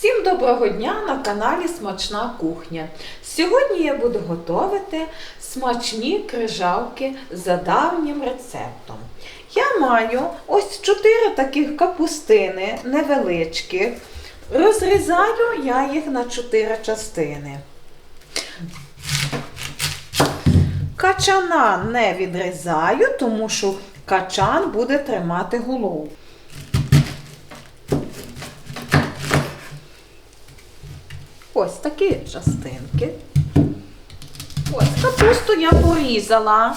Всім доброго дня на каналі Смачна кухня. Сьогодні я буду готувати смачні крижавки за давнім рецептом. Я маю ось чотири таких капустини невеличкі. Розрізаю я їх на чотири частини. Качана не відрізаю, тому що качан буде тримати голову. Ось такі частинки. Ось капусту я порізала.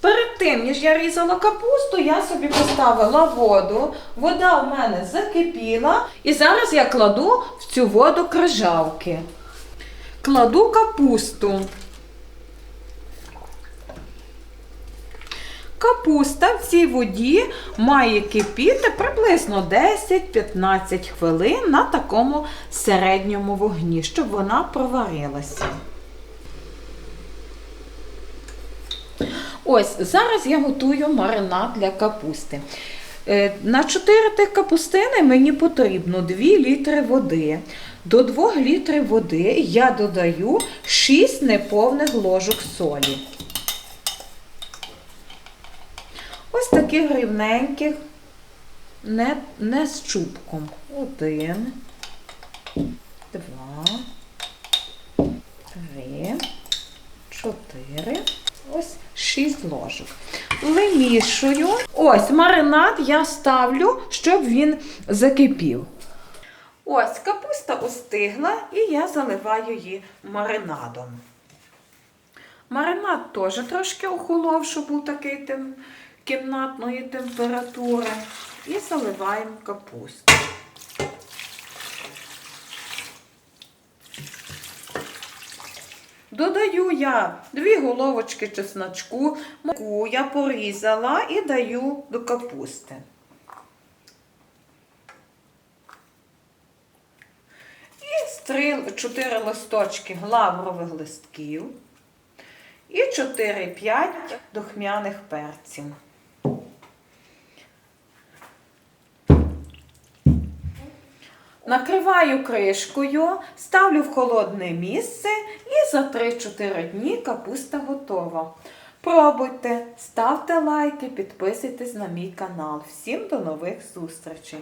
Перед тим, ніж я різала капусту, я собі поставила воду. Вода в мене закипіла. І зараз я кладу в цю воду крижавки. Кладу капусту. Капуста в цій воді має кипіти приблизно 10-15 хвилин на такому середньому вогні, щоб вона проварилася. Ось зараз я готую маринад для капусти. На 4 тих капустини мені потрібно 2 літри води. До 2 літрів води я додаю 6 неповних ложок солі. Ось таких рівненьких, не, не з чубком. Один, два, три, чотири. Ось шість ложок. Вимішую. Ось маринад я ставлю, щоб він закипів. Ось капуста остигла і я заливаю її маринадом. Маринад теж трошки охолов, щоб був такий тем, кімнатної температури. І заливаємо капусту. Додаю я дві головочки чесночку, муку я порізала і даю до капусти. І з три, чотири листочки лаврових листків і 4-5 духмяних перців. Накриваю кришкою, ставлю в холодне місце і за 3-4 дні капуста готова. Пробуйте, ставте лайки, підписуйтесь на мій канал. Всім до нових зустрічей!